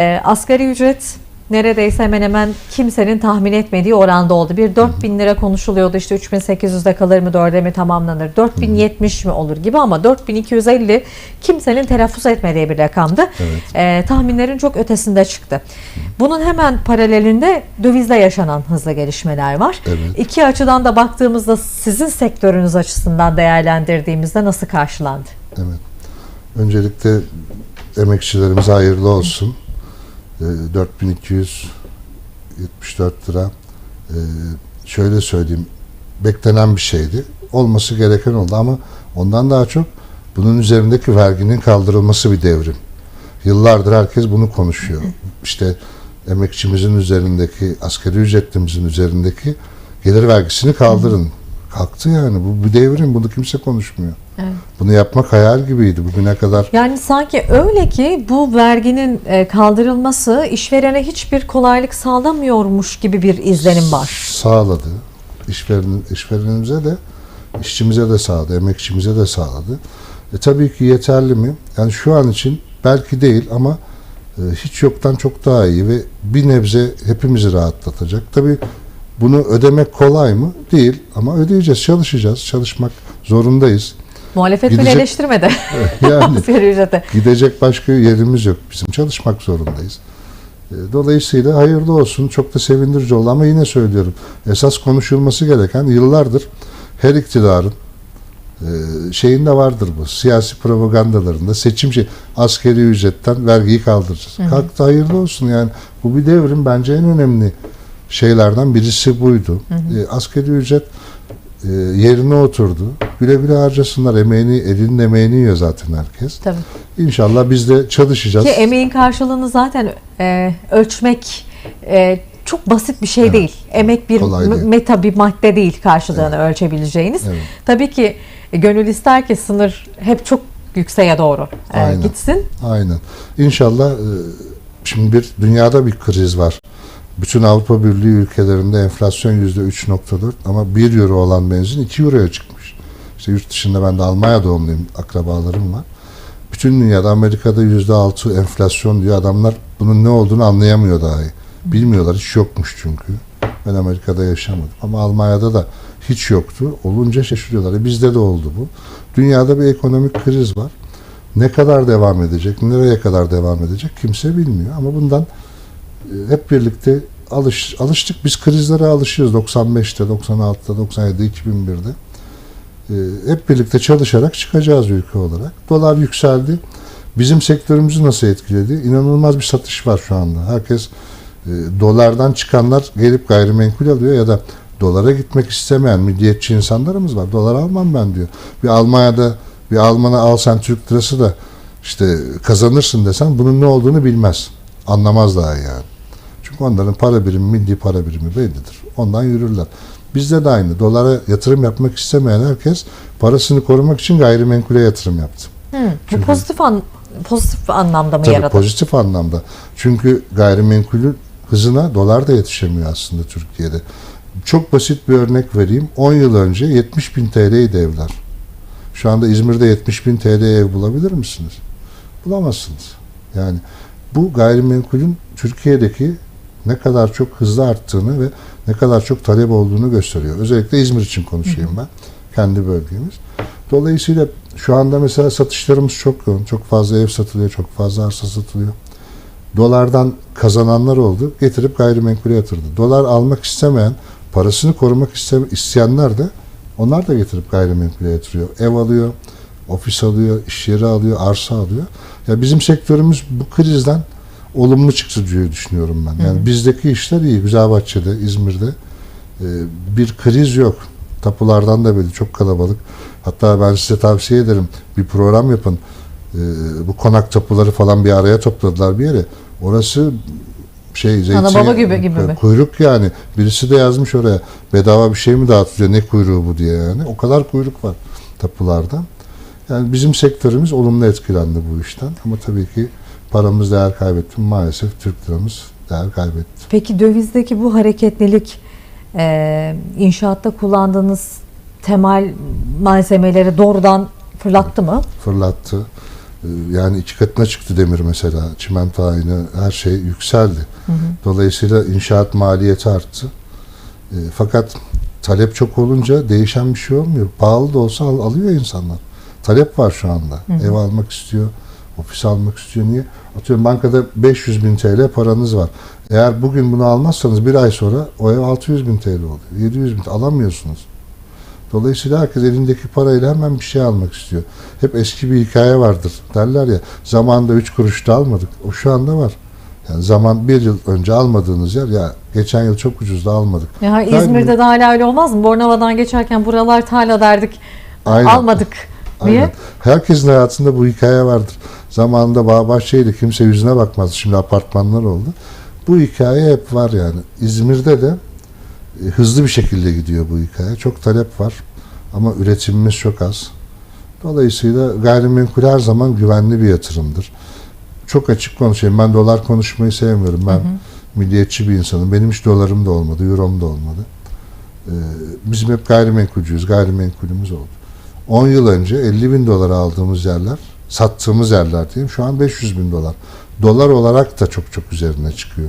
E, asgari ücret neredeyse hemen hemen kimsenin tahmin etmediği oranda oldu. Bir 4000 lira konuşuluyordu işte 3800'de kalır mı 4'e mi tamamlanır 4070 mi olur gibi ama 4250 kimsenin telaffuz etmediği bir rakamdı. Evet. E, tahminlerin çok ötesinde çıktı. Bunun hemen paralelinde dövizde yaşanan hızlı gelişmeler var. Evet. İki açıdan da baktığımızda sizin sektörünüz açısından değerlendirdiğimizde nasıl karşılandı? Evet. Öncelikle emekçilerimize hayırlı olsun. Ee, 4274 lira. Ee, şöyle söyleyeyim. Beklenen bir şeydi. Olması gereken oldu ama ondan daha çok bunun üzerindeki verginin kaldırılması bir devrim. Yıllardır herkes bunu konuşuyor. İşte emekçimizin üzerindeki, asgari ücretlimizin üzerindeki gelir vergisini kaldırın. Kalktı yani. Bu bir devrim. Bunu kimse konuşmuyor. Evet. Bunu yapmak hayal gibiydi bugüne kadar. Yani sanki öyle ki bu verginin e, kaldırılması işverene hiçbir kolaylık sağlamıyormuş gibi bir izlenim var. Sağladı. İşveren, işverenimize de, işçimize de sağladı, emekçimize de sağladı. E tabii ki yeterli mi? Yani şu an için belki değil ama e, hiç yoktan çok daha iyi ve bir nebze hepimizi rahatlatacak. Tabii bunu ödemek kolay mı? Değil ama ödeyeceğiz, çalışacağız, çalışmak zorundayız. Muhalefet bile Gidecek- eleştirmedi Yani asgari ücreti. Gidecek başka yerimiz yok. Bizim çalışmak zorundayız. E, Dolayısıyla hayırlı olsun. Çok da sevindirici oldu ama yine söylüyorum. Esas konuşulması gereken yıllardır her iktidarın e, şeyinde vardır bu. Siyasi propagandalarında seçim şey askeri ücretten vergiyi kaldıracağız. Kalktı hayırlı olsun yani. Bu bir devrim bence en önemli şeylerden birisi buydu. E, askeri ücret e, yerine oturdu. Güle güle harcasınlar. Emeğini, elinin emeğini yiyor zaten herkes. Tabii. İnşallah biz de çalışacağız. Ki emeğin karşılığını zaten e, ölçmek e, çok basit bir şey değil. Emek bir Kolay değil. meta bir madde değil karşılığını ölçebileceğiniz. Evet. Tabii ki e, gönül ister ki sınır hep çok yükseğe doğru e, Aynen. gitsin. Aynen. İnşallah e, şimdi bir dünyada bir kriz var. Bütün Avrupa Birliği ülkelerinde enflasyon yüzde 3.4 ama 1 euro olan benzin 2 euroya çıkmış. İşte yurt dışında ben de Almanya doğumluyum, akrabalarım var. Bütün dünyada Amerika'da yüzde 6 enflasyon diyor. Adamlar bunun ne olduğunu anlayamıyor dahi. Bilmiyorlar, hiç yokmuş çünkü. Ben Amerika'da yaşamadım ama Almanya'da da hiç yoktu. Olunca şaşırıyorlar. E bizde de oldu bu. Dünyada bir ekonomik kriz var. Ne kadar devam edecek, nereye kadar devam edecek kimse bilmiyor. Ama bundan hep birlikte alış, alıştık. Biz krizlere alışıyoruz 95'te, 96'da, 97'de, 2001'de. E, Hep birlikte çalışarak çıkacağız ülke olarak. Dolar yükseldi. Bizim sektörümüzü nasıl etkiledi? İnanılmaz bir satış var şu anda. Herkes e, dolardan çıkanlar gelip gayrimenkul alıyor ya da dolara gitmek istemeyen milliyetçi insanlarımız var. Dolar almam ben diyor. Bir Almanya'da bir Alman'a al sen Türk lirası da işte kazanırsın desen bunun ne olduğunu bilmez. Anlamaz daha yani. Çünkü onların para birimi, milli para birimi bellidir. Ondan yürürler. Bizde de aynı. Dolara yatırım yapmak istemeyen herkes parasını korumak için gayrimenkule yatırım yaptı. Hı, bu pozitif an, pozitif anlamda mı Tabii yaradı? pozitif anlamda. Çünkü gayrimenkulün hızına dolar da yetişemiyor aslında Türkiye'de. Çok basit bir örnek vereyim. 10 yıl önce 70 bin TL'ydi evler. Şu anda İzmir'de 70 bin TL ev bulabilir misiniz? Bulamazsınız. Yani bu gayrimenkulün Türkiye'deki ne kadar çok hızlı arttığını ve ne kadar çok talep olduğunu gösteriyor. Özellikle İzmir için konuşayım ben. Kendi bölgemiz. Dolayısıyla şu anda mesela satışlarımız çok yoğun. Çok fazla ev satılıyor, çok fazla arsa satılıyor. Dolardan kazananlar oldu. Getirip gayrimenkule yatırdı. Dolar almak istemeyen, parasını korumak iste- isteyenler de onlar da getirip gayrimenkule yatırıyor. Ev alıyor, ofis alıyor, iş yeri alıyor, arsa alıyor. Ya bizim sektörümüz bu krizden olumlu çıktı diye düşünüyorum ben. Yani bizdeki işler iyi. Güzelbahçe'de, İzmir'de e, bir kriz yok. Tapulardan da belli. Çok kalabalık. Hatta ben size tavsiye ederim. Bir program yapın. E, bu konak tapuları falan bir araya topladılar bir yere. Orası şey Ana zeytin- baba gibi- gibi mi? Kuyruk yani. Birisi de yazmış oraya. Bedava bir şey mi dağıtılıyor? Ne kuyruğu bu diye yani. O kadar kuyruk var tapularda. Yani bizim sektörümüz olumlu etkilendi bu işten. Ama tabii ki paramız değer kaybetti. Maalesef Türk liramız değer kaybetti. Peki dövizdeki bu hareketlilik e, inşaatta kullandığınız temel malzemeleri doğrudan fırlattı mı? Fırlattı. Ee, Yani iki katına çıktı demir mesela. Çimento aynı her şey yükseldi. Dolayısıyla inşaat maliyeti arttı. E, fakat talep çok olunca değişen bir şey olmuyor. Pahalı da olsa al- alıyor insanlar. Talep var şu anda. Ev almak istiyor, ofis almak istiyor. Niye? Atıyorum bankada 500 bin TL paranız var. Eğer bugün bunu almazsanız bir ay sonra o ev 600 bin TL oluyor. 700 bin alamıyorsunuz. Dolayısıyla herkes elindeki parayla hemen bir şey almak istiyor. Hep eski bir hikaye vardır. Derler ya zamanında 3 kuruşta almadık. O şu anda var. Yani zaman bir yıl önce almadığınız yer ya geçen yıl çok ucuzda almadık. Ya İzmir'de de hala öyle olmaz mı? Bornova'dan geçerken buralar tarla derdik. Aynen. Almadık. Niye? Herkesin hayatında bu hikaye vardır. Zamanında bağ bahçeydi kimse yüzüne bakmazdı. Şimdi apartmanlar oldu. Bu hikaye hep var yani. İzmir'de de e, hızlı bir şekilde gidiyor bu hikaye. Çok talep var ama üretimimiz çok az. Dolayısıyla gayrimenkul her zaman güvenli bir yatırımdır. Çok açık konuşayım. Ben dolar konuşmayı sevmiyorum. Ben milliyetçi bir insanım. Benim hiç dolarım da olmadı, eurom da olmadı. Ee, bizim hep gayrimenkulcüyüz. Gayrimenkulümüz oldu. 10 yıl önce 50 bin dolara aldığımız yerler, sattığımız yerler diyeyim şu an 500 bin dolar. Dolar olarak da çok çok üzerine çıkıyor.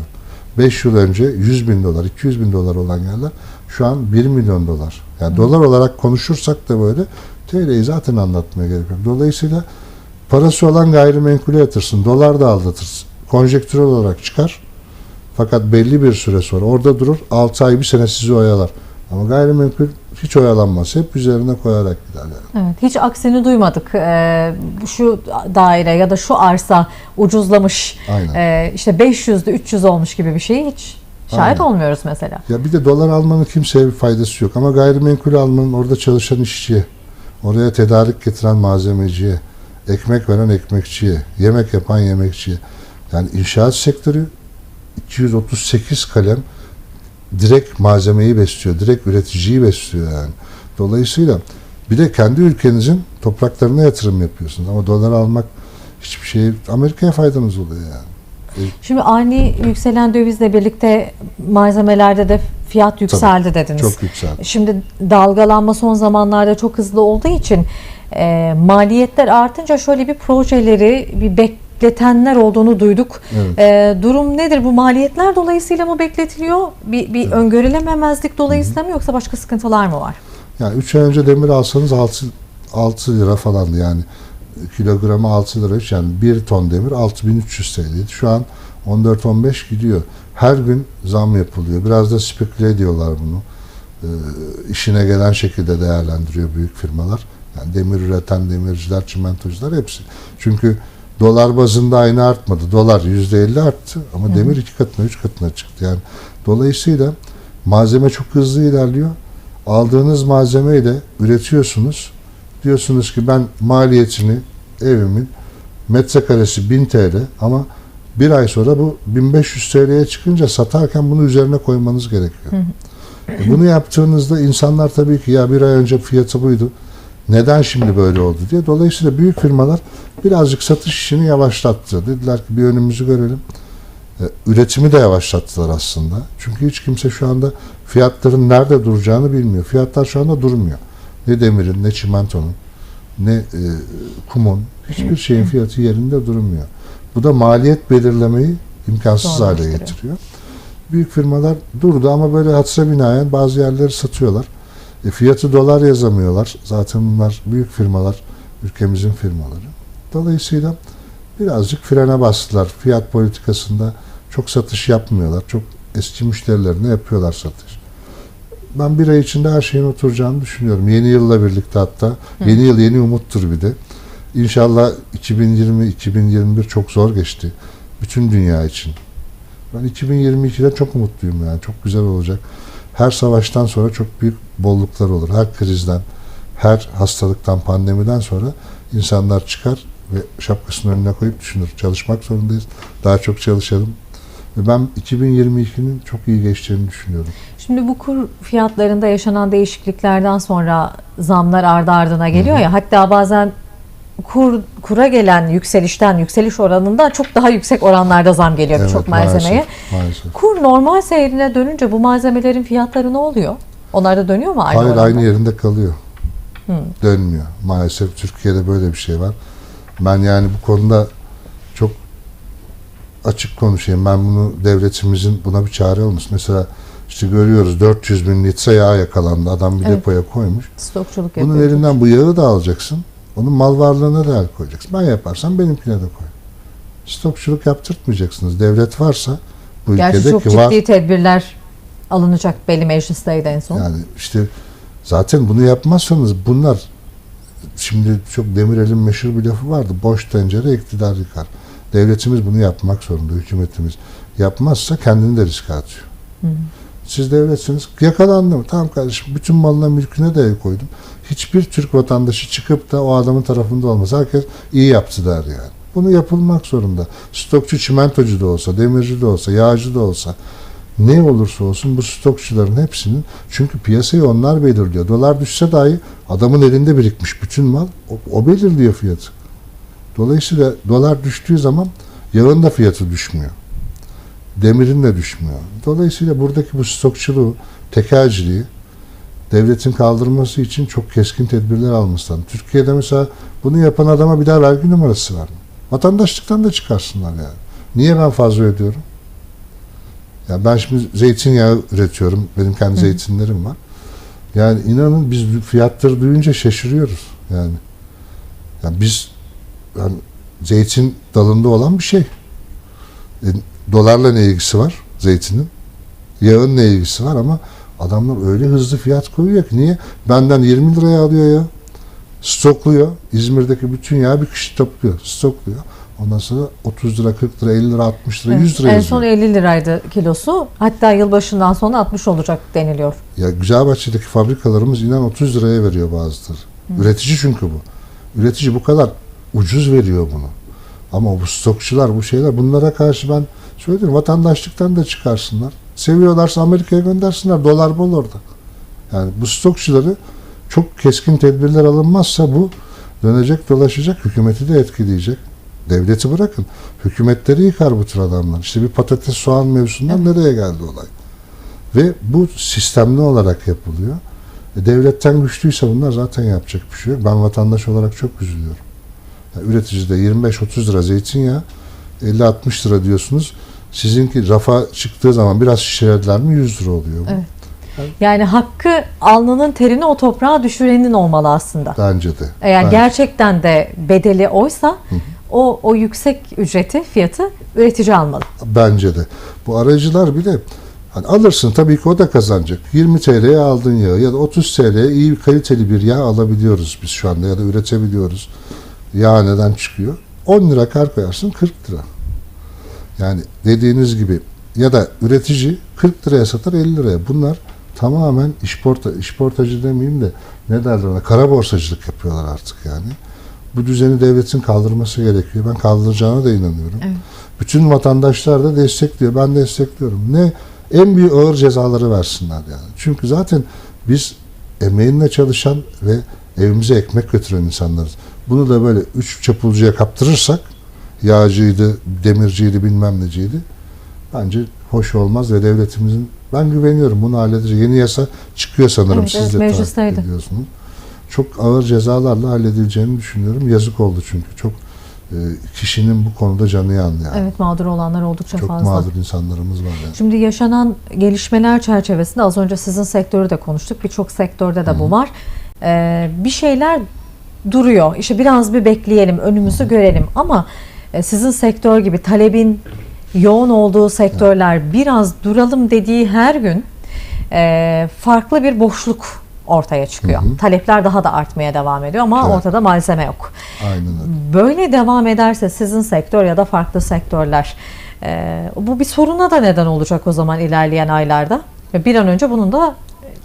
5 yıl önce 100 bin dolar, 200 bin dolar olan yerler şu an 1 milyon dolar. Yani dolar olarak konuşursak da böyle TL'yi zaten anlatmaya gerek yok. Dolayısıyla parası olan gayrimenkule yatırsın, dolar da aldatırsın. Konjektürel olarak çıkar. Fakat belli bir süre sonra orada durur. 6 ay bir sene sizi oyalar. Ama gayrimenkul hiç oyalanmaz. Hep üzerine koyarak gider. Yani. Evet, hiç aksini duymadık. Ee, şu daire ya da şu arsa ucuzlamış. Aynen. Ee, işte 500'de 300 olmuş gibi bir şey hiç şahit Aynen. olmuyoruz mesela. Ya bir de dolar almanın kimseye bir faydası yok. Ama gayrimenkul almanın orada çalışan işçiye, oraya tedarik getiren malzemeciye, ekmek veren ekmekçiye, yemek yapan yemekçiye. Yani inşaat sektörü 238 kalem direkt malzemeyi besliyor, direkt üreticiyi besliyor yani. Dolayısıyla bir de kendi ülkenizin topraklarına yatırım yapıyorsunuz. Ama dolar almak hiçbir şey Amerika'ya faydanız oluyor yani. Şimdi ani yükselen dövizle birlikte malzemelerde de fiyat yükseldi dediniz. Çok yükseldi. Şimdi dalgalanma son zamanlarda çok hızlı olduğu için e, maliyetler artınca şöyle bir projeleri bir bekletenler olduğunu duyduk. Evet. E, durum nedir? Bu maliyetler dolayısıyla mı bekletiliyor? Bir, bir öngörülememezlik dolayısıyla mı yoksa başka sıkıntılar mı var? Yani 3 ay önce demir alsanız 6, 6 lira falandı yani. Kilogramı 6 lira yani 1 ton demir 6300 TL'ydi. Şu an 14-15 gidiyor. Her gün zam yapılıyor. Biraz da speküle ediyorlar bunu. Ee, işine gelen şekilde değerlendiriyor büyük firmalar. Yani demir üreten demirciler, çimentocular hepsi. Çünkü dolar bazında aynı artmadı. Dolar %50 arttı ama demir iki katına, üç katına çıktı. Yani dolayısıyla malzeme çok hızlı ilerliyor aldığınız malzemeyi de üretiyorsunuz. Diyorsunuz ki ben maliyetini evimin metrekaresi 1000 TL ama bir ay sonra bu 1500 TL'ye çıkınca satarken bunu üzerine koymanız gerekiyor. E bunu yaptığınızda insanlar tabii ki ya bir ay önce fiyatı buydu. Neden şimdi böyle oldu diye. Dolayısıyla büyük firmalar birazcık satış işini yavaşlattı. Dediler ki bir önümüzü görelim. E, Üretimi de yavaşlattılar aslında. Çünkü hiç kimse şu anda fiyatların nerede duracağını bilmiyor. Fiyatlar şu anda durmuyor. Ne demirin, ne çimentonun, ne e, kumun, hiçbir şeyin fiyatı yerinde durmuyor. Bu da maliyet belirlemeyi imkansız hale getiriyor. Büyük firmalar durdu ama böyle hatıra binaen bazı yerleri satıyorlar. E, fiyatı dolar yazamıyorlar. Zaten bunlar büyük firmalar, ülkemizin firmaları. Dolayısıyla birazcık frene bastılar. Fiyat politikasında çok satış yapmıyorlar. Çok eski müşterilerine yapıyorlar satış. Ben bir ay içinde her şeyin oturacağını düşünüyorum. Yeni yılla birlikte hatta. Yeni yıl yeni umuttur bir de. İnşallah 2020-2021 çok zor geçti. Bütün dünya için. Ben 2022'de çok umutluyum yani. Çok güzel olacak. Her savaştan sonra çok büyük bolluklar olur. Her krizden, her hastalıktan, pandemiden sonra insanlar çıkar ve şapkasının önüne koyup düşünür. Çalışmak zorundayız. Daha çok çalışalım. Ve ben 2022'nin çok iyi geçeceğini düşünüyorum. Şimdi bu kur fiyatlarında yaşanan değişikliklerden sonra zamlar ardı ardına geliyor ya hatta bazen kur kura gelen yükselişten yükseliş oranında çok daha yüksek oranlarda zam geliyor Evet, birçok malzemeye. Maalesef, maalesef. Kur normal seyrine dönünce bu malzemelerin fiyatları ne oluyor? Onlar da dönüyor mu aynı Hayır oranda? aynı yerinde kalıyor. Hı. Dönmüyor. Maalesef Türkiye'de böyle bir şey var. Ben yani bu konuda çok açık konuşayım. Ben bunu devletimizin buna bir çare olması. Mesela işte görüyoruz 400 bin litre yağ yakalandı. Adam bir Evet. depoya koymuş. Stokçuluk Bunun yapıyor. elinden bu yağı da alacaksın. Onun mal varlığına da el koyacaksın. Ben yaparsam benimkine de koy. Stokçuluk yaptırtmayacaksınız. Devlet varsa bu Gerçi ülkede çok ki ciddi var. tedbirler alınacak belli meclisteydi en son. Yani işte zaten bunu yapmazsanız bunlar şimdi çok Demirel'in meşhur bir lafı vardı. Boş tencere iktidar yıkar. Devletimiz bunu yapmak zorunda. Hükümetimiz yapmazsa kendini de riske atıyor. Hı. Siz devletsiniz. Yakalandı mı? Tamam kardeşim. Bütün malına mülküne de el koydum. Hiçbir Türk vatandaşı çıkıp da o adamın tarafında olmaz. Herkes iyi yaptı der yani. Bunu yapılmak zorunda. Stokçu çimentocu da olsa, demirci de olsa, yağcı da olsa ne olursa olsun bu stokçuların hepsinin çünkü piyasayı onlar belirliyor. Dolar düşse dahi adamın elinde birikmiş bütün mal o, o belirliyor fiyatı. Dolayısıyla dolar düştüğü zaman yağın da fiyatı düşmüyor. Demirin de düşmüyor. Dolayısıyla buradaki bu stokçuluğu, tekelciliği devletin kaldırması için çok keskin tedbirler alması lazım. Türkiye'de mesela bunu yapan adama bir daha vergi numarası var mı? Vatandaşlıktan da çıkarsınlar yani. Niye ben fazla ödüyorum? Ya ben şimdi zeytinyağı üretiyorum. Benim kendi Hı. zeytinlerim var. Yani inanın biz fiyatları duyunca şaşırıyoruz. Yani, yani biz yani zeytin dalında olan bir şey. E, dolarla ne ilgisi var zeytinin? Yağın ne ilgisi var ama adamlar öyle hızlı fiyat koyuyor ki niye? Benden 20 liraya alıyor ya. Stokluyor. İzmir'deki bütün yağı bir kişi topluyor. Stokluyor. Ondan sonra 30 lira, 40 lira, 50 lira, 60 lira, 100 lira en yazıyor. son 50 liraydı kilosu. Hatta yılbaşından sonra 60 olacak deniliyor. Ya Güzelbahçe'deki fabrikalarımız inan 30 liraya veriyor bazıları. Üretici çünkü bu. Üretici bu kadar ucuz veriyor bunu. Ama bu stokçular bu şeyler bunlara karşı ben söyledim vatandaşlıktan da çıkarsınlar. Seviyorlarsa Amerika'ya göndersinler. Dolar bol orada. Yani bu stokçuları çok keskin tedbirler alınmazsa bu dönecek dolaşacak hükümeti de etkileyecek. Devleti bırakın. Hükümetleri yıkar bu tür adamlar. İşte bir patates soğan mevzusundan nereye geldi olay? Ve bu sistemli olarak yapılıyor. E, devletten güçlüyse bunlar zaten yapacak bir şey yok. Ben vatandaş olarak çok üzülüyorum. Yani üreticide 25-30 lira zeytinyağı 50-60 lira diyorsunuz. Sizinki rafa çıktığı zaman biraz şişirediler mi 100 lira oluyor. bu. Evet. Yani hakkı alnının terini o toprağa düşürenin olmalı aslında. Bence de. Eğer Bence. gerçekten de bedeli oysa o o yüksek ücreti, fiyatı üretici almalı. Bence de. Bu aracılar bile hani alırsın tabii ki o da kazanacak. 20 TL'ye aldığın yağı ya da 30 TL'ye iyi kaliteli bir yağ alabiliyoruz biz şu anda ya da üretebiliyoruz. Yağ neden çıkıyor? 10 lira kar koyarsın 40 lira. Yani dediğiniz gibi ya da üretici 40 liraya satar 50 liraya. Bunlar tamamen işporta, işportacı demeyeyim de ne derler ona kara borsacılık yapıyorlar artık yani. Bu düzeni devletin kaldırması gerekiyor. Ben kaldıracağına da inanıyorum. Evet. Bütün vatandaşlar da destekliyor. Ben destekliyorum. Ne en büyük ağır cezaları versinler yani. Çünkü zaten biz emeğinle çalışan ve evimize ekmek götüren insanlarız. Bunu da böyle üç çapulcuya kaptırırsak yağcıydı, demirciydi, bilmem neciydi. Bence hoş olmaz ve devletimizin ben güveniyorum bunu halledecek. Yeni yasa çıkıyor sanırım Evet, siz de meclisteydi. takip ediyorsunuz. Çok ağır cezalarla halledileceğini düşünüyorum. Yazık oldu çünkü. Çok e, kişinin bu konuda canı yandı yani. Evet mağdur olanlar oldukça Çok fazla. mağdur insanlarımız var yani. Şimdi yaşanan gelişmeler çerçevesinde az önce sizin sektörü de konuştuk. Birçok sektörde de bu var. Ee, bir şeyler duruyor. İşte biraz bir bekleyelim, önümüzü görelim. Ama sizin sektör gibi talebin yoğun olduğu sektörler biraz duralım dediği her gün e, farklı bir boşluk ortaya çıkıyor. Talepler daha da artmaya devam ediyor ama Evet. ortada malzeme yok. Aynen öyle. Böyle devam ederse sizin sektör ya da farklı sektörler e, bu bir soruna da neden olacak o zaman ilerleyen aylarda. Ve bir an önce bunun da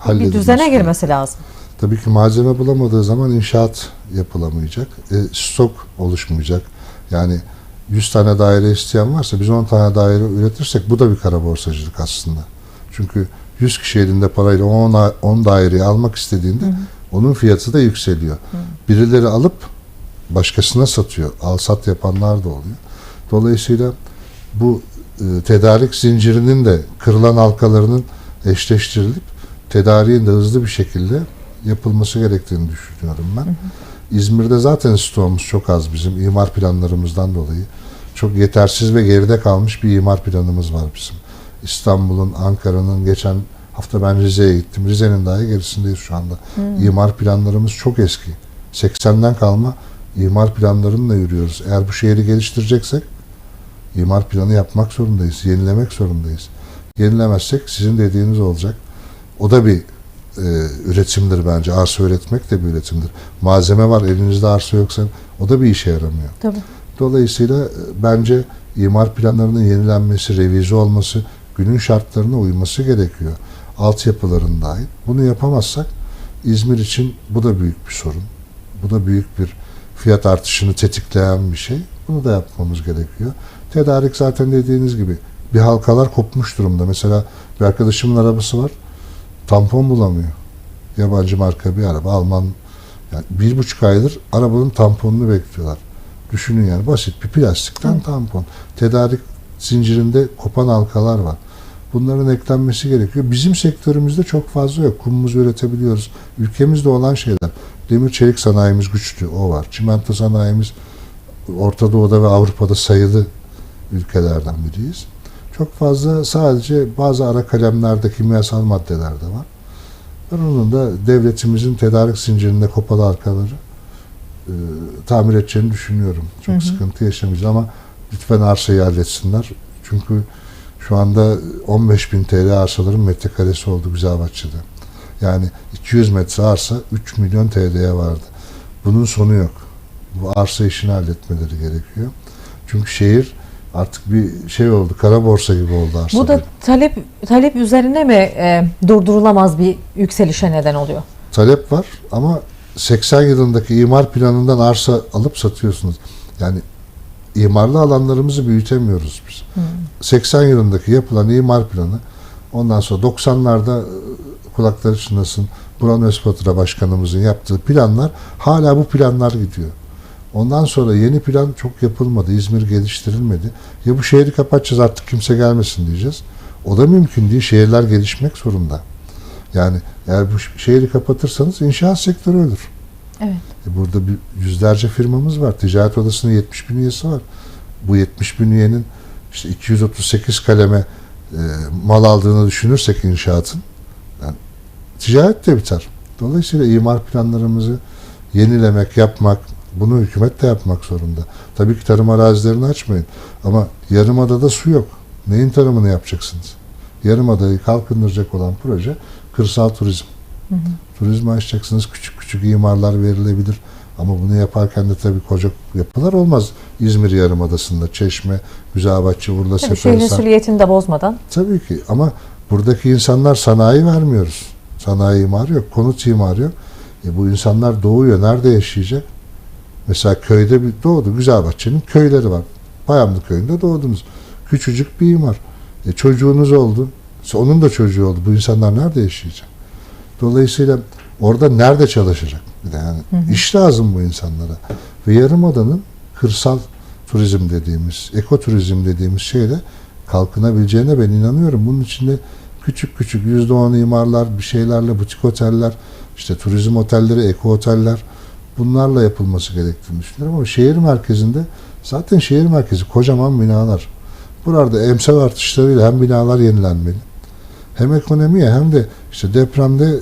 bir düzene girmesi lazım. Tabii ki malzeme bulamadığı zaman inşaat yapılamayacak. E, stok oluşmayacak. Yani 100 tane daire isteyen varsa biz 10 tane daire üretirsek bu da bir kara borsacılık aslında. Çünkü 100 kişi elinde parayla 10, a- 10 daireyi almak istediğinde onun fiyatı da yükseliyor. Birileri alıp başkasına satıyor. Al sat yapanlar da oluyor. Dolayısıyla bu e, tedarik zincirinin de kırılan halkalarının eşleştirilip tedariğin de hızlı bir şekilde yapılması gerektiğini düşünüyorum ben. İzmir'de zaten stoğumuz çok az bizim imar planlarımızdan dolayı. Çok yetersiz ve geride kalmış bir imar planımız var bizim. İstanbul'un, Ankara'nın geçen hafta ben Rize'ye gittim. Rize'nin dahi gerisindeyiz şu anda. İmar planlarımız çok eski. 80'den kalma imar planlarıyla yürüyoruz. Eğer bu şehri geliştireceksek imar planı yapmak zorundayız, yenilemek zorundayız. Yenilemezsek sizin dediğiniz olacak. O da bir e, üretimdir bence. Arsa üretmek de bir üretimdir. Malzeme var, elinizde arsa yoksa o da bir işe yaramıyor. Tabii. Dolayısıyla e, bence imar planlarının yenilenmesi, revize olması, günün şartlarına uyması gerekiyor. Altyapıların dahil. Bunu yapamazsak İzmir için bu da büyük bir sorun. Bu da büyük bir fiyat artışını tetikleyen bir şey. Bunu da yapmamız gerekiyor. Tedarik zaten dediğiniz gibi bir halkalar kopmuş durumda. Mesela bir arkadaşımın arabası var. Tampon bulamıyor. Yabancı marka bir araba. Alman yani bir buçuk aydır arabanın tamponunu bekliyorlar. Düşünün yani basit bir plastikten Evet. tampon. Tedarik zincirinde kopan halkalar var. Bunların eklenmesi gerekiyor. Bizim sektörümüzde çok fazla yok. Kumumuzu üretebiliyoruz. Ülkemizde olan şeyler. Demir çelik sanayimiz güçlü. O var. Çimento sanayimiz Orta Doğu'da ve Avrupa'da sayılı ülkelerden biriyiz. Çok fazla sadece bazı ara kalemlerde kimyasal maddeler de var. Ben onun da devletimizin tedarik zincirinde kopalı halkaları e, tamir edeceğini düşünüyorum. Çok Hı hı. sıkıntı yaşamayacağız ama lütfen arsayı halletsinler. Çünkü şu anda 15 bin TL arsaların metrekaresi oldu Güzelbahçe'de. Yani 200 metre arsa 3 milyon TL'ye vardı. Bunun sonu yok. Bu arsa işini halletmeleri gerekiyor. Çünkü şehir artık bir şey oldu, kara borsa gibi oldu arsa. Bu da talep talep üzerine mi e, durdurulamaz bir yükselişe neden oluyor? talep var ama 80 yılındaki imar planından arsa alıp satıyorsunuz. Yani imarlı alanlarımızı büyütemiyoruz biz. Hmm. 80 yılındaki yapılan imar planı ondan sonra 90'larda e, kulakları çınlasın Buran Özfatura Başkanımızın yaptığı planlar hala bu planlar gidiyor. Ondan sonra yeni plan çok yapılmadı. İzmir geliştirilmedi. Ya bu şehri kapatacağız artık kimse gelmesin diyeceğiz. O da mümkün değil. Şehirler gelişmek zorunda. Yani eğer bu şehri kapatırsanız inşaat sektörü ölür. Evet. E burada bir yüzlerce firmamız var. Ticaret Odası'nın 70 bin üyesi var. Bu 70 bin üyenin işte 238 kaleme e, mal aldığını düşünürsek inşaatın yani ticaret de biter. Dolayısıyla imar planlarımızı yenilemek, yapmak, bunu hükümet de yapmak zorunda. Tabii ki tarım arazilerini açmayın. Ama Yarımada'da su yok. Neyin tarımını yapacaksınız? Yarımada'yı kalkındıracak olan proje kırsal turizm. Hı hı. Turizmi açacaksınız. Küçük küçük imarlar verilebilir. Ama bunu yaparken de tabii koca yapılar olmaz. İzmir Yarımadası'nda Çeşme, Güzelbahçe, Urla, Tabii şehrin süliyetini de bozmadan. Tabii ki ama buradaki insanlar sanayi vermiyoruz. Sanayi imarı yok, konut imarı yok. E bu insanlar doğuyor. Nerede yaşayacak? Mesela köyde bir doğdu. Güzelbahçe'nin köyleri var. Payamlı köyünde doğdunuz. Küçücük bir imar. E çocuğunuz oldu. Onun da çocuğu oldu. Bu insanlar nerede yaşayacak? Dolayısıyla orada nerede çalışacak? Bir de yani Hı hı. iş lazım bu insanlara. Ve Yarımada'nın kırsal turizm dediğimiz, ekoturizm dediğimiz şeyle kalkınabileceğine ben inanıyorum. Bunun içinde küçük küçük yüzde on imarlar, bir şeylerle butik oteller, işte turizm otelleri, eko oteller bunlarla yapılması gerektiğini düşünüyorum. Ama şehir merkezinde zaten şehir merkezi kocaman binalar. Burada emsal artışlarıyla hem binalar yenilenmeli hem ekonomiye hem de işte depremde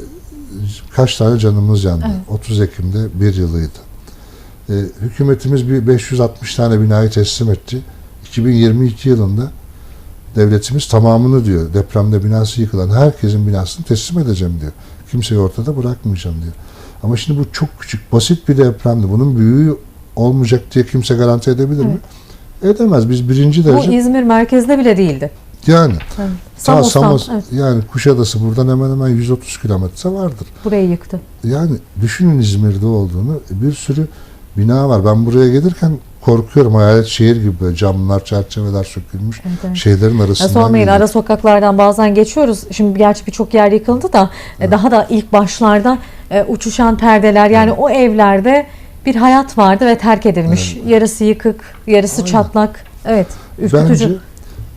kaç tane canımız yandı. Evet. 30 Ekim'de bir yılıydı. Ee, hükümetimiz bir 560 tane binayı teslim etti. 2022 yılında devletimiz tamamını diyor. Depremde binası yıkılan herkesin binasını teslim edeceğim diyor. Kimseyi ortada bırakmayacağım diyor. Ama şimdi bu çok küçük, basit bir depremdi. Bunun büyüğü olmayacak diye kimse garanti edebilir mi? Edemez. Biz birinci Bu derece İzmir merkezde bile değildi. yani Evet. ta Samos'tan, Samos evet, yani Kuşadası buradan hemen hemen 130 kilometre vardır. burayı yıktı. Yani düşünün İzmir'de olduğunu bir sürü bina var. Ben buraya gelirken korkuyorum. Hayalet şehir gibi böyle camlar, çerçeveler sökülmüş. Evet, evet. Şeylerin Ya arasından sormayın geliyor. ara sokaklardan bazen geçiyoruz. Şimdi gerçi birçok yer yıkıldı da e, daha da ilk başlarda e, uçuşan perdeler yani o evlerde bir hayat vardı ve terk edilmiş. Yarısı yıkık, yarısı Aynen. çatlak. Evet. Ürkütücü. Bence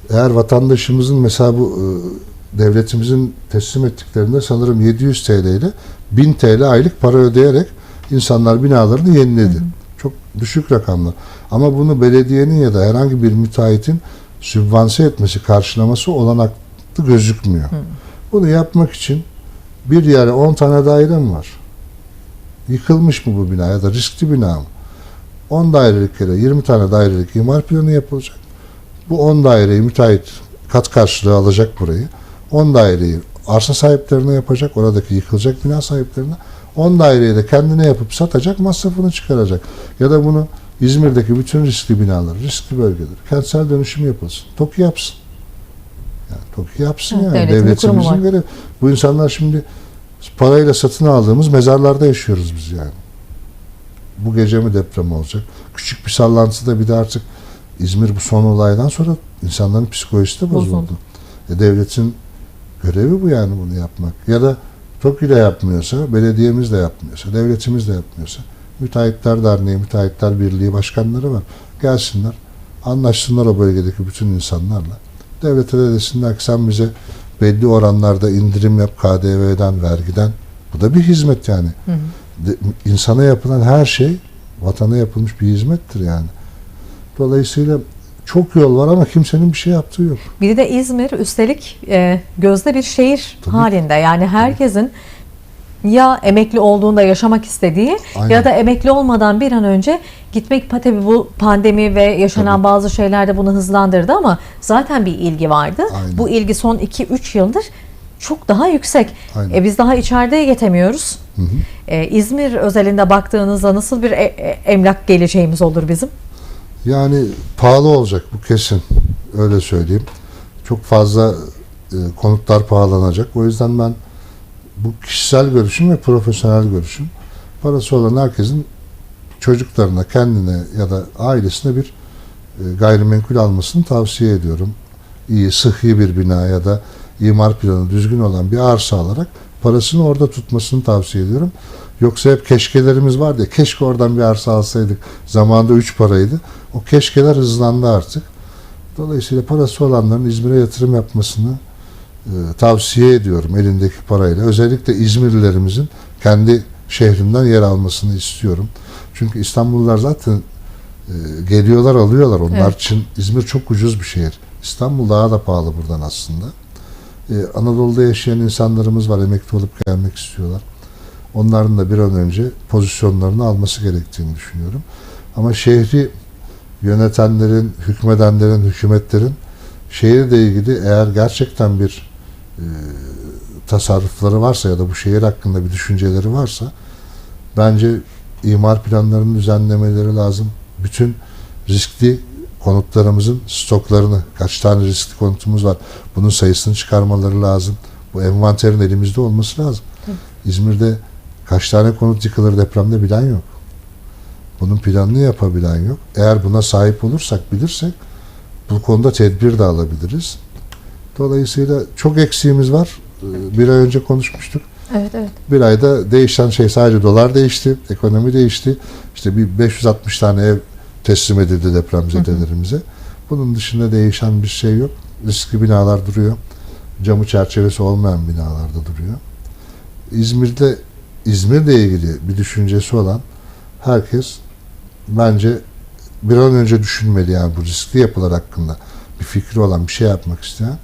eğer vatandaşımızın mesela bu e, devletimizin teslim ettiklerinde sanırım 700 TL ile 1000 TL aylık para ödeyerek İnsanlar binalarını yeniledi. Çok düşük rakamlar. Ama bunu belediyenin ya da herhangi bir müteahhitin sübvanse etmesi, karşılaması olanaklı gözükmüyor. Bunu yapmak için bir yere 10 tane daire mi var? Yıkılmış mı bu bina ya da riskli bina mı? 10 dairelik yere 20 tane dairelik imar planı yapılacak. Bu 10 daireyi müteahhit kat karşılığı alacak burayı. 10 daireyi arsa sahiplerine yapacak, oradaki yıkılacak bina sahiplerine. 10 daireyi de kendine yapıp satacak, masrafını çıkaracak. Ya da bunu İzmir'deki bütün riskli binalar, riskli bölgeler, kentsel dönüşüm yapılsın. TOKİ yapsın. Yani TOKİ yapsın Evet, yani. Devletimizin görevi. Bu insanlar şimdi parayla satın aldığımız mezarlarda yaşıyoruz biz yani. Bu gece mi deprem olacak? Küçük bir sallantıda bir de artık İzmir bu son olaydan sonra insanların psikolojisi de bozuldu. Bozuldu. E devletin görevi bu yani bunu yapmak. Ya da TOKİ de yapmıyorsa, belediyemiz de yapmıyorsa, devletimiz de yapmıyorsa, Müteahhitler Derneği, Müteahhitler Birliği başkanları var. Gelsinler, anlaşsınlar o bölgedeki bütün insanlarla. Devlete de desinler ki sen bize belli oranlarda indirim yap KDV'den, vergiden. Bu da bir hizmet yani. Hı hı. De, insana yapılan her şey vatana yapılmış bir hizmettir yani. Dolayısıyla çok yol var ama kimsenin bir şey yaptığı yok. Bir de İzmir üstelik e, gözde bir şehir Tabii. halinde. Yani herkesin ya emekli olduğunda yaşamak istediği Aynen. ya da emekli olmadan bir an önce gitmek tabii bu pandemi ve yaşanan Tabii. bazı şeyler de bunu hızlandırdı ama zaten bir ilgi vardı. Aynen. Bu ilgi son 2-3 yıldır çok daha yüksek. Aynen. E, biz daha içeride yetemiyoruz. Hı hı. E, İzmir özelinde baktığınızda nasıl bir e- e- emlak geleceğimiz olur bizim? Yani pahalı olacak bu kesin. Öyle söyleyeyim. Çok fazla e, konutlar pahalanacak. O yüzden ben bu kişisel görüşüm ve profesyonel görüşüm. Parası olan herkesin çocuklarına, kendine ya da ailesine bir e, gayrimenkul almasını tavsiye ediyorum. İyi, sıhhi bir bina ya da imar planı düzgün olan bir arsa alarak parasını orada tutmasını tavsiye ediyorum. Yoksa hep keşkelerimiz vardı ya, keşke oradan bir arsa alsaydık. Zamanında üç paraydı. O keşkeler hızlandı artık. Dolayısıyla parası olanların İzmir'e yatırım yapmasını tavsiye ediyorum elindeki parayla. Özellikle İzmirlilerimizin kendi şehrinden yer almasını istiyorum. Çünkü İstanbullular zaten e, geliyorlar alıyorlar. Onlar Evet. için İzmir çok ucuz bir şehir. İstanbul daha da pahalı buradan aslında. E, Anadolu'da yaşayan insanlarımız var. Emekli olup gelmek istiyorlar. Onların da bir an önce pozisyonlarını alması gerektiğini düşünüyorum. Ama şehri yönetenlerin, hükmedenlerin, hükümetlerin şehirle ilgili eğer gerçekten bir e, tasarrufları varsa ya da bu şehir hakkında bir düşünceleri varsa bence imar planlarının düzenlemeleri lazım. Bütün riskli konutlarımızın stoklarını, kaç tane riskli konutumuz var, bunun sayısını çıkarmaları lazım. Bu envanterin elimizde olması lazım. İzmir'de kaç tane konut yıkılır depremde bilen yok. Bunun planını yapabilen yok. Eğer buna sahip olursak, bilirsek bu konuda tedbir de alabiliriz. Dolayısıyla çok eksiğimiz var. Ee, Bir ay önce konuşmuştuk. Evet evet. Bir ayda değişen şey sadece dolar değişti, ekonomi değişti. İşte bir 560 tane ev teslim edildi depremzedelerimize. Bunun dışında değişen bir şey yok. Riskli binalar duruyor. Camı çerçevesi olmayan binalar da duruyor. İzmir'de İzmir'le ilgili bir düşüncesi olan herkes bence bir an önce düşünmeli yani bu riskli yapılar hakkında bir fikri olan bir şey yapmak isteyen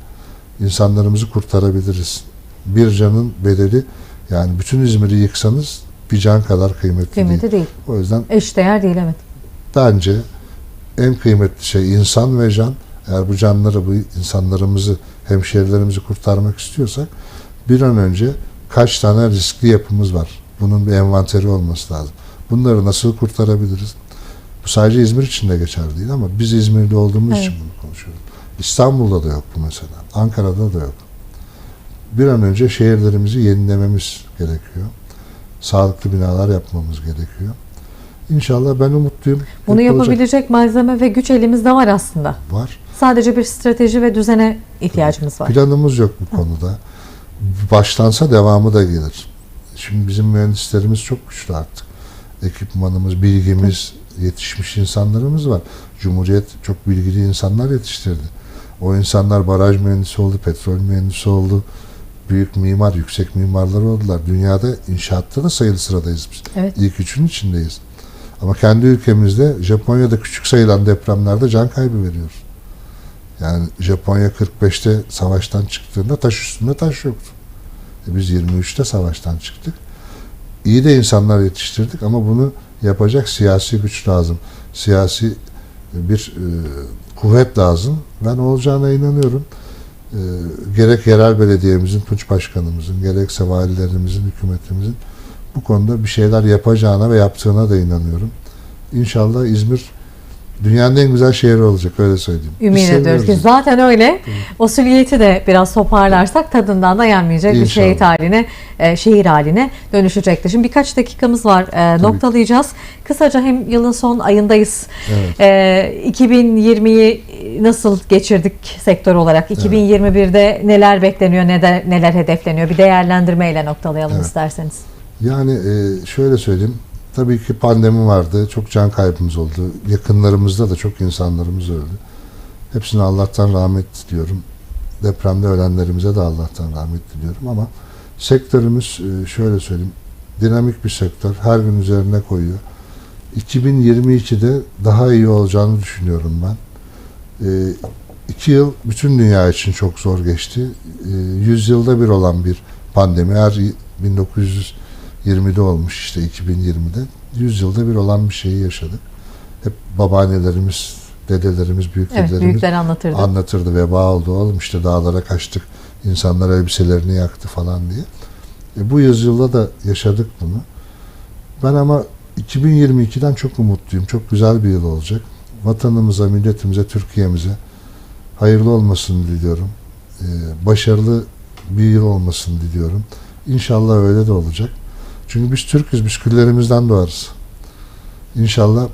insanlarımızı kurtarabiliriz. Bir canın bedeli yani bütün İzmir'i yıksanız bir can kadar kıymetli, değil. Kıymeti değil. O yüzden Eşdeğer değil evet. bence en kıymetli şey insan ve can. Eğer bu canları, bu insanlarımızı, hemşehrilerimizi kurtarmak istiyorsak bir an önce kaç tane riskli yapımız var. Bunun bir envanteri olması lazım. Bunları nasıl kurtarabiliriz? Bu sadece İzmir için de geçerli değil ama biz İzmir'de olduğumuz için Evet. bunu konuşuyoruz. İstanbul'da da yok bu mesela. Ankara'da da yok. Bir an önce şehirlerimizi yenilememiz gerekiyor. Sağlıklı binalar yapmamız gerekiyor. İnşallah ben umutluyum. Bunu yapabilecek malzeme ve güç elimizde var aslında. var. Sadece bir strateji ve düzene ihtiyacımız var. Planımız yok bu konuda. Başlansa devamı da gelir. Şimdi bizim mühendislerimiz çok güçlü artık. Ekipmanımız, bilgimiz, yetişmiş insanlarımız var. Cumhuriyet çok bilgili insanlar yetiştirdi. O insanlar baraj mühendisi oldu, petrol mühendisi oldu. büyük mimar, yüksek mimarlar oldular. Dünyada inşaatta da sayılı sıradayız biz. Evet. İlk üçün içindeyiz. Ama kendi ülkemizde Japonya'da küçük sayılan depremlerde can kaybı veriyoruz. Yani Japonya 45'te savaştan çıktığında taş üstünde taş yoktu. E biz 23'te savaştan çıktık. İyi de insanlar yetiştirdik ama bunu yapacak siyasi güç lazım. Siyasi bir e, kuvvet lazım. Ben olacağına inanıyorum. E, gerek yerel belediyemizin, Tunç Başkanımızın, gerekse valilerimizin, hükümetimizin bu konuda bir şeyler yapacağına ve yaptığına da inanıyorum. İnşallah İzmir dünyanın en güzel şehri olacak öyle söyleyeyim. Ümit ediyoruz ki zaten öyle. O süliyeti de biraz toparlarsak tadından da yenmeyecek bir İnşallah. şehit haline, e, şehir haline dönüşecektir. Şimdi birkaç dakikamız var. E, noktalayacağız. Kısaca hem yılın son ayındayız. Evet. E, 2020'yi nasıl geçirdik sektör olarak? 2021'de neler bekleniyor, neler, neler hedefleniyor? Bir değerlendirmeyle noktalayalım Evet. isterseniz. Yani e, şöyle söyleyeyim. Tabii ki pandemi vardı. Çok can kaybımız oldu. Yakınlarımızda da çok insanlarımız öldü. Hepsine Allah'tan rahmet diliyorum. Depremde ölenlerimize de Allah'tan rahmet diliyorum ama sektörümüz e, şöyle söyleyeyim. Dinamik bir sektör. Her gün üzerine koyuyor. 2022'de daha iyi olacağını düşünüyorum ben. E, iki yıl bütün dünya için çok zor geçti. E, yüzyılda bir olan bir pandemi. Her 1920'de olmuş işte 2020'de. Yüzyılda bir olan bir şeyi yaşadık. Hep babaannelerimiz, dedelerimiz, Evet, büyükdedelerimiz büyükler anlatırdı. anlatırdı. Veba oldu oğlum işte dağlara kaçtık. İnsanlar elbiselerini yaktı falan diye. E, bu yüzyılda da yaşadık bunu. Ben ama 2022'den çok umutluyum. Çok güzel bir yıl olacak. Vatanımıza, milletimize, Türkiye'mize hayırlı olmasını diliyorum. E, başarılı bir yıl olmasını diliyorum. İnşallah öyle de olacak. Çünkü biz Türk'üz, biz küllerimizden doğarız. İnşallah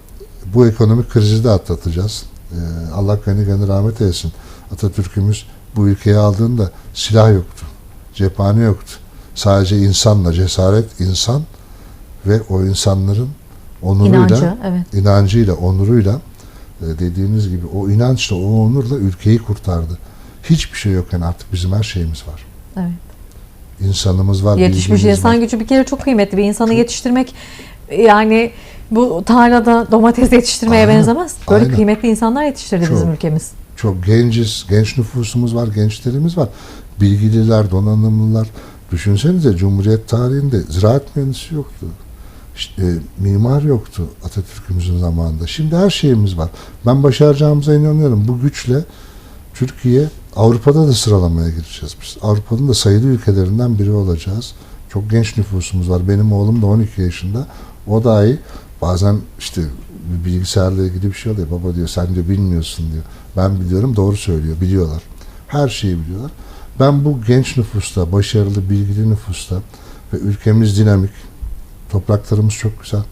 bu ekonomik krizi de atlatacağız. Ee, Allah gani gani rahmet eylesin. Atatürk'ümüz bu ülkeyi aldığında silah yoktu. Cephane yoktu. Sadece insanla cesaret insan ve o insanların onuruyla, İnancı, evet. inancıyla, onuruyla e, dediğiniz gibi o inançla, o onurla ülkeyi kurtardı. Hiçbir şey yokken artık bizim her şeyimiz var. Evet. İnsanımız var, Yetişmiş insan var. gücü bir kere çok kıymetli. Bir insanı yetiştirmek yani bu tarlada domates yetiştirmeye Aynen, benzemez. Böyle aynen. kıymetli insanlar yetiştirdi Çok. bizim ülkemiz. Çok genciz, genç nüfusumuz var, gençlerimiz var. Bilgililer, donanımlılar. Düşünsenize Cumhuriyet tarihinde ziraat mühendisi yoktu. İşte, e, mimar yoktu Atatürk'ümüzün zamanında. Şimdi her şeyimiz var. Ben başaracağımıza inanıyorum. Bu güçle Türkiye Avrupa'da da sıralamaya gireceğiz biz. Avrupa'nın da sayılı ülkelerinden biri olacağız. Çok genç nüfusumuz var. Benim oğlum da 12 yaşında. O dahi bazen işte bir bilgisayarla ilgili bir şey oluyor. Baba diyor sen de bilmiyorsun diyor. Ben biliyorum doğru söylüyor. Biliyorlar. Her şeyi biliyorlar. Ben bu genç nüfusta, başarılı, bilgili nüfusta ve ülkemiz dinamik. Topraklarımız çok güzel.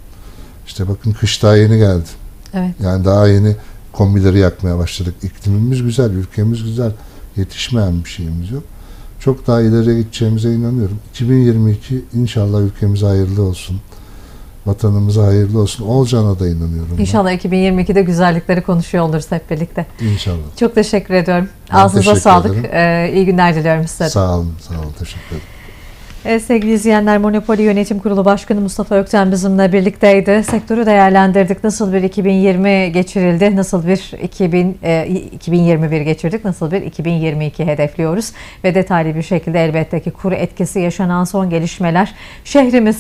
İşte bakın kış daha yeni geldi. Evet. Yani daha yeni kombileri yakmaya başladık. İklimimiz güzel, ülkemiz güzel. Yetişmeyen bir şeyimiz yok. Çok daha ileriye gideceğimize inanıyorum. 2022 inşallah ülkemize hayırlı olsun. Vatanımıza hayırlı olsun. Olacağına da inanıyorum. ben. İnşallah 2022'de güzellikleri konuşuyor oluruz hep birlikte. İnşallah. Çok teşekkür ediyorum. Ben Ağzınıza teşekkür sağlık. ederim. Ee, iyi günler diliyorum size. Sağ olun, sağ olun. Teşekkür ederim. Evet, sevgili izleyenler Monopoli Yönetim Kurulu Başkanı Mustafa Ökten bizimle birlikteydi. Sektörü değerlendirdik. Nasıl bir 2020 geçirildi, nasıl bir 2000, e, 2021 geçirdik, nasıl bir 2022 hedefliyoruz. Ve detaylı bir şekilde elbette ki kuru etkisi yaşanan son gelişmeler şehrimiz